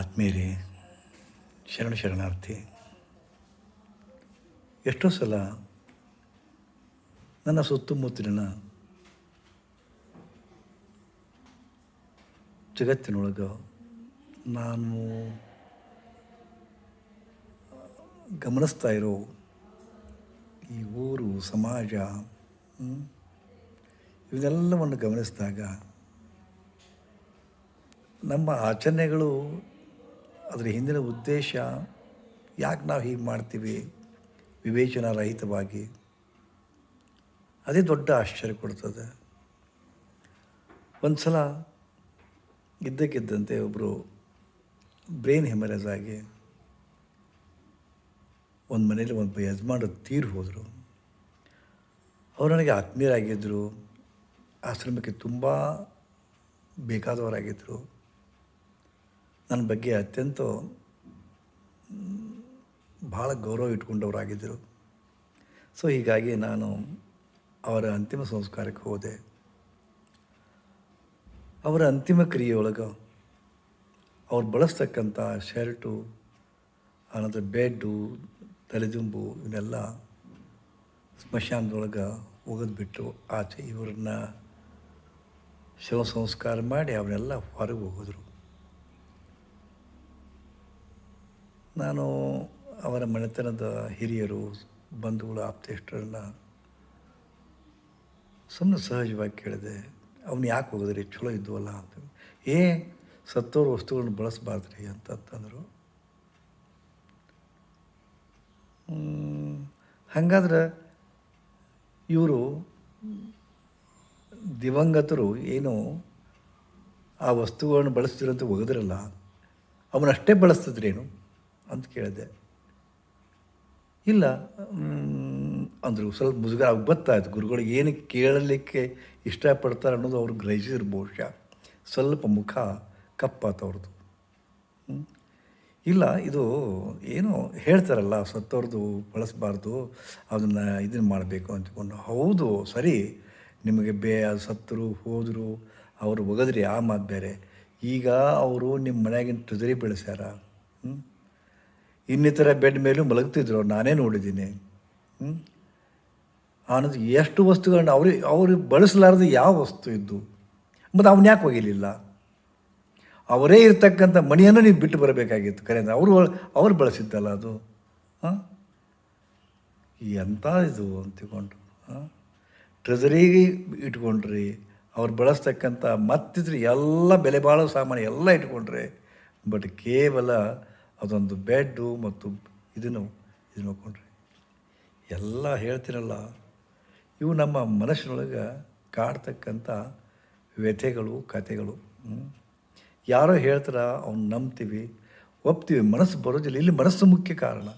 ಆತ್ಮೀಯರೇ, ಶರಣ ಶರಣಾರ್ಥಿ, ಎಷ್ಟೋ ಸಲ ನನ್ನ ಸುತ್ತಮುತ್ತಲಿನ ಜಗತ್ತಿನೊಳಗೆ ನಾನು ಗಮನಿಸ್ತಾ ಇರೋ ಈ ಊರು, ಸಮಾಜ ಇವನ್ನೆಲ್ಲವನ್ನು ಗಮನಿಸಿದಾಗ ನಮ್ಮ ಆಚರಣೆಗಳು ಅದರ ಹಿಂದಿನ ಉದ್ದೇಶ ಯಾಕೆ ನಾವು ಹೀಗೆ ಮಾಡ್ತೀವಿ? ವಿವೇಚನಾ ರಹಿತವಾಗಿ ಅದೇ ದೊಡ್ಡ ಆಶ್ಚರ್ಯ ಕೊಡ್ತದೆ. ಒಂದು ಸಲ ಇದ್ದಕ್ಕಿದ್ದಂತೆ ಒಬ್ಬರು ಬ್ರೈನ್ ಹೆಮರೇಜ್ ಆಗಿ ಒಂದು ಮನೇಲಿ ಒಂದು ಯಜಮಾನರು ತೀರು ಹೋದರು. ಅವರು ನನಗೆ ಆತ್ಮೀಯರಾಗಿದ್ದರು ಆಶ್ರಮಕ್ಕೆ ತುಂಬ ಬೇಕಾದವರಾಗಿದ್ದರು ನನ್ನ ಬಗ್ಗೆ ಅತ್ಯಂತ ಭಾಳ ಗೌರವ ಇಟ್ಕೊಂಡವರಾಗಿದ್ದರು. ಸೊ, ಹೀಗಾಗಿ ನಾನು ಅವರ ಅಂತಿಮ ಸಂಸ್ಕಾರಕ್ಕೆ ಹೋದೆ. ಅವರ ಅಂತಿಮ ಕ್ರಿಯೆಯೊಳಗೆ ಅವ್ರು ಬಳಸ್ತಕ್ಕಂಥ ಶರ್ಟು, ಆನಂತರ ಬೆಡ್ಡು, ತಲೆದುಂಬು, ಇವನ್ನೆಲ್ಲ ಸ್ಮಶಾನದೊಳಗೆ ಒಗೆದ್ಬಿಟ್ಟು ಆಚೆ ಇವ್ರನ್ನ ಶವ ಸಂಸ್ಕಾರ ಮಾಡಿ ಅವನ್ನೆಲ್ಲ ಹೊರಗೆ ಹೋಗಿದ್ರು. ನಾನು ಅವರ ಮನೆತನದ ಹಿರಿಯರು, ಬಂಧುಗಳು, ಆಪ್ತೇಷ್ಟರನ್ನ ಸುಮ್ಮನೆ ಸಹಜವಾಗಿ ಕೇಳಿದೆ, ಅವನು ಯಾಕೆ ಹೋಗಿದ್ರಿ? ಚಲೋ ಇದ್ವಲ್ಲ? ಅಂತ ಏ, ಸತ್ತೋರು ವಸ್ತುಗಳನ್ನ ಬಳಸಬಾರ್ದ್ರಿ, ಅಂತಂತಂದರು. ಹಾಗಾದ್ರೆ ಇವರು ದಿವಂಗತರು ಏನು ಆ ವಸ್ತುಗಳನ್ನು ಬಳಸ್ತಿರಂತ ಒಗೆದ್ರಲ್ಲ ಅವನಷ್ಟೇ ಬಳಸ್ತಿದ್ರೇನು? ಅಂತ ಕೇಳಿದೆ. ಇಲ್ಲ ಅಂದರು ಸ್ವಲ್ಪ ಮುಜುಗರ ಗೊತ್ತಾಯ್ತು. ಗುರುಗಳಿಗೆ ಏನು ಕೇಳಲಿಕ್ಕೆ ಇಷ್ಟಪಡ್ತಾರೆ ಅನ್ನೋದು ಅವ್ರು ಗ್ರಹಿಸಿದ್ರು ಬಹುಶಃ. ಸ್ವಲ್ಪ ಮುಖ ಕಪ್ಪಾತು ಅವ್ರದ್ದು ಇಲ್ಲ, ಇದು ಏನು ಹೇಳ್ತಾರಲ್ಲ ಸತ್ತವ್ರದ್ದು ಬಳಸಬಾರ್ದು, ಅದನ್ನು ಇದನ್ನು ಮಾಡಬೇಕು ಅಂತ್ಕೊಂಡು. ಹೌದು, ಸರಿ, ನಿಮಗೆ ಬೇ ಸತ್ತರು, ಹೋದರು, ಅವರು ಒಗದ್ರಿ, ಆ ಮಾತು ಬೇರೆ. ಈಗ ಅವರು ನಿಮ್ಮ ಮನೆಯಾಗಿನ ತುದರಿ ಬೆಳೆಸ್ಯಾರ. ಹ್ಞೂ ಇನ್ನಿತರ ಬೆಡ್ ಮೇಲೂ ಮಲಗ್ತಿದ್ರು ಅವ್ರು ನಾನೇ ನೋಡಿದ್ದೀನಿ. ಆನಂದ್ ಎಷ್ಟು ವಸ್ತುಗಳನ್ನ ಅವ್ರಿಗೆ ಅವರು ಬಳಸಲಾರದ ಯಾವ ವಸ್ತು ಇದ್ದು? ಮತ್ತು ಅವನು ಯಾಕೆ ಹೋಗಿರಲಿಲ್ಲ? ಅವರೇ ಇರ್ತಕ್ಕಂಥ ಮಣಿಯನ್ನು ನೀವು ಬಿಟ್ಟು ಬರಬೇಕಾಗಿತ್ತು ಕರೆ ಅವರು ಅವ್ರು ಬಳಸಿದ್ದಲ್ಲ ಅದು. ಹಾಂ? ಎಂಥ ಇದು ಅಂತಿಕೊಂಡು ಹಾಂ? ಟ್ರೆಜರಿಗೆ ಇಟ್ಕೊಂಡ್ರಿ. ಅವ್ರು ಬಳಸ್ತಕ್ಕಂಥ ಮತ್ತಿದ್ರೆ ಎಲ್ಲ ಬೆಲೆ ಬಾಳೋ ಸಾಮಾನು ಎಲ್ಲ ಇಟ್ಕೊಂಡ್ರೆ. ಬಟ್ ಕೇವಲ ಅದೊಂದು ಬೆಡ್ಡು ಮತ್ತು ಇದನ್ನು ಇದು ನೋಡ್ಕೊಂಡ್ರಿ. ಎಲ್ಲ ಹೇಳ್ತಿರಲ್ಲ ಇವು ನಮ್ಮ ಮನಸ್ಸಿನೊಳಗೆ ಕಾಡ್ತಕ್ಕಂಥ ವ್ಯಥೆಗಳು, ಕಥೆಗಳು. ಯಾರೋ ಹೇಳ್ತಾರ, ಅವ್ನು ನಂಬ್ತೀವಿ, ಒಪ್ತೀವಿ, ಮನಸ್ಸು ಬರೋದಿಲ್ಲ. ಇಲ್ಲಿ ಮನಸ್ಸು ಮುಖ್ಯ ಕಾರಣ.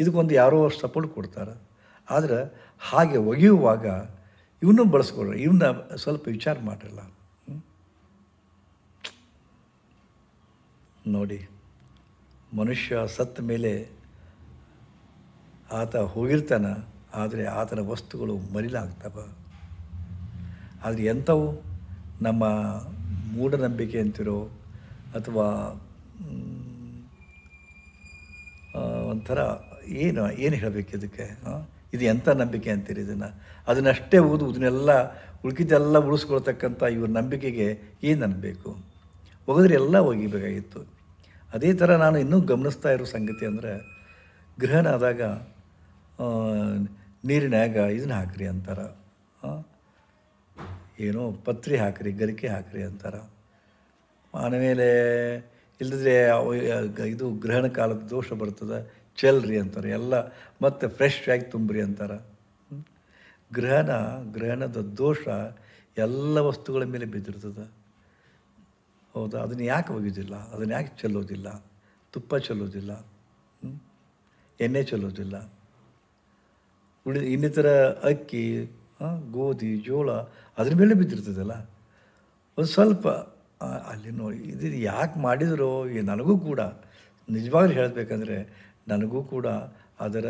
ಇದಕ್ಕೊಂದು ಯಾರೋ ಸಪೋರ್ಟ್ ಕೊಡ್ತಾರೆ. ಆದರೆ ಹಾಗೆ ಒಗೆಯುವಾಗ ಇವನ್ನೂ ಬಳಸ್ಕೊಳ್ರಿ ಇವನ್ನ ಸ್ವಲ್ಪ ವಿಚಾರ ಮಾಡಿರಲ್ಲ. ನೋಡಿ. ಮನುಷ್ಯ ಸತ್ತ ಮೇಲೆ ಆತ ಹೋಗಿರ್ತಾನ, ಆದರೆ ಆತನ ವಸ್ತುಗಳು ಮರಿಲಾಗ್ತವ. ಆದರೆ ಎಂಥವು ನಮ್ಮ ಮೂಢನಂಬಿಕೆ ಅಂತಿರೋ ಅಥವಾ ಒಂಥರ ಏನು ಏನು ಹೇಳಬೇಕು ಇದಕ್ಕೆ? ಇದು ಎಂಥ ನಂಬಿಕೆ ಅಂತೀರಿ ಇದನ್ನು? ಅದನ್ನಷ್ಟೇ ಓದು, ಇದನ್ನೆಲ್ಲ ಉಳ್ಕಿದ್ದೆಲ್ಲ ಉಳಿಸ್ಕೊಳ್ತಕ್ಕಂಥ ಇವ್ರ ನಂಬಿಕೆಗೆ ಏನು ಅನ್ನಬೇಕು ಒಗೆದ್ರೆ ಎಲ್ಲ ಒಗಿಬೇಕಾಗಿತ್ತು. ಅದೇ ಥರ ನಾನು ಇನ್ನೂ ಗಮನಿಸ್ತಾ ಇರೋ ಸಂಗತಿ ಅಂದರೆ ಆದಾಗ ಆ, ನೀರಿನ್ಯಾಗ ಇದನ್ನ ಹಾಕ್ರಿ ಅಂತಾರೆ. ಏನೋ ಪತ್ರಿ ಹಾಕ್ರಿ ಗರಿಕೆ ಹಾಕ್ರಿ ಅಂತಾರೆ. ಆಮೇಲೆ ಇಲ್ಲದ್ರೆ ಇದು ಗ್ರಹಣ ಕಾಲದ ದೋಷ ಬರ್ತದೆ ಚೆಲ್ರಿ ಅಂತಾರೆ. ಎಲ್ಲ ಮತ್ತೆ ಫ್ರೆಶ್ ಆಗಿ ತುಂಬ್ರಿ ಅಂತಾರೆ. ಗ್ರಹಣ ಗ್ರಹಣದ ದೋಷ ಎಲ್ಲ ವಸ್ತುಗಳ ಮೇಲೆ ಬಿದ್ದಿರ್ತದೆ. ಹೌದಾ, ಅದನ್ನು ಯಾಕೆ ಒಗೆಯೋದಿಲ್ಲ ಅದನ್ನು ಯಾಕೆ ಚೆಲ್ಲೋದಿಲ್ಲ? ತುಪ್ಪ ಚೆಲ್ಲೋದಿಲ್ಲ? ಎಣ್ಣೆ ಚೆಲ್ಲೋದಿಲ್ಲ? ಉಳಿ ಇನ್ನಿತರ ಅಕ್ಕಿ ಗೋಧಿ, ಜೋಳ ಅದ್ರ ಮೇಲೆ ಬಿದ್ದಿರ್ತದಲ್ಲ? ಒಂದು ಸ್ವಲ್ಪ ಅಲ್ಲಿ ನೋಡಿ, ಇದು ಯಾಕೆ ಮಾಡಿದರೋ ನನಗೂ ಕೂಡ. ನಿಜವಾಗ್ಲೂ ಹೇಳಬೇಕಂದ್ರೆ, ನನಗೂ ಕೂಡ ಅದರ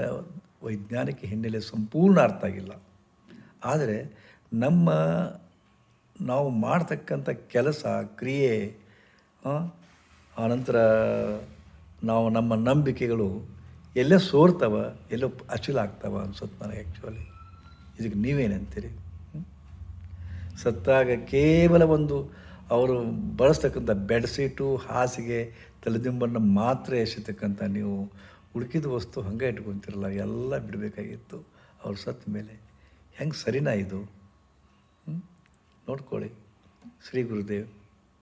ವೈಜ್ಞಾನಿಕ ಹಿನ್ನೆಲೆ ಸಂಪೂರ್ಣ ಅರ್ಥ ಆಗಿಲ್ಲ. ಆದರೆ ನಮ್ಮ ನಾವು ಮಾಡ್ತಕ್ಕಂಥ ಕೆಲಸ, ಕ್ರಿಯೆ ಆನಂತರ ನಾವು ನಮ್ಮ ನಂಬಿಕೆಗಳು ಎಲ್ಲ ಸೋರ್ತವ, ಎಲ್ಲೋ ಅಚಲ ಆಗ್ತವ ಅನ್ಸುತ್ತೆ ನನಗೆ ಆ್ಯಕ್ಚುಲಿ ಇದಕ್ಕೆ ನೀವೇನಂತೀರಿ? ಸತ್ತಾಗ ಕೇವಲ ಒಂದು ಅವರು ಬಳಸ್ತಕ್ಕಂಥ ಬೆಡ್ಶೀಟು, ಹಾಸಿಗೆ, ತಲೆದಿಂಬನ್ನು ಮಾತ್ರ ಎಸೆತಕ್ಕಂಥ ನೀವು ಹುಡುಕಿದ ವಸ್ತು ಹಂಗೆ ಇಟ್ಕೊತಿರಲ್ಲ, ಎಲ್ಲ ಬಿಡಬೇಕಾಗಿತ್ತು. ಅವ್ರು ಸತ್ತ ಮೇಲೆ. ಹೆಂಗೆ ಸರಿನಾ ಇದು? নোট করে শ্রী গুরুদেব